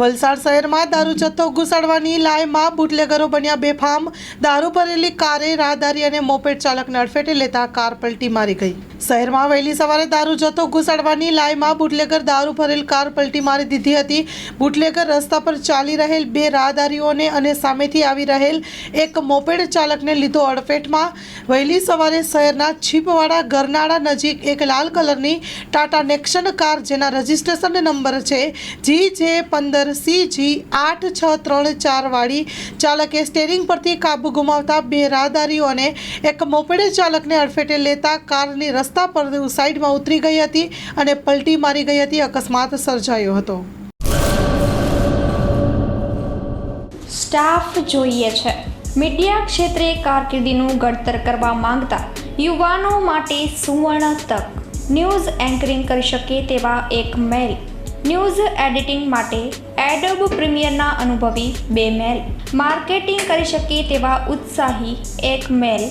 વલસાડ શહેરમાં દારૂ જથ્થો ઘુસાડવાની લાયમાં બુટલેગરો બન્યા બેફામ. દારૂ ભરેલી કારે રાહદારી અને મોપેડ ચાલકને અડફેટે લેતા કાર પલટી મારી ગઈ. શહેરમાં વહેલી સવારે દારૂ જથ્થો ઘુસાડવાની લાઈમાં બુટલેગર દારૂ ભરેલ કાર પલટી મારી દીધી હતી. બુટલેગર રસ્તા પર ચાલી રહેલ બે રાહદારીઓને અને સામેથી આવી રહેલ એક મોપેડ ચાલકને લીધો અડફેટમાં. વહેલી સવારે શહેરના છીપવાડા ગરનાળા નજીક એક લાલ કલરની ટાટા નેક્સન કાર, જેના રજિસ્ટ્રેશન નંબર છે જી જે પંદર સી જી આઠ છ ત્રણ ચાર વાળી, ચાલકે સ્ટેરિંગ પરથી કાબુ ગુમાવતા બે રાહદારીઓને એક મોપેડ ચાલકને અડફેટે લેતા કારની રસ્તા પર સાઈડમાં ઉતરી ગઈ હતી અને પલટી મારી ગઈ હતી. અકસ્માત સર્જાયો હતો. સ્ટાફ જોઈએ છે. મીડિયા ક્ષેત્રે કારકિર્દીનું ઘડતર કરવા માંગતા યુવાનો માટે સુવર્ણ તક. ન્યૂઝ એન્કરિંગ કરી શકે તેવા એક મેલ. ન્યૂઝ એડિટિંગ માટે એડોબ પ્રીમિયરના અનુભવી બે મેલ. માર્કેટિંગ કરી શકે તેવા ઉત્સાહી એક મેલ.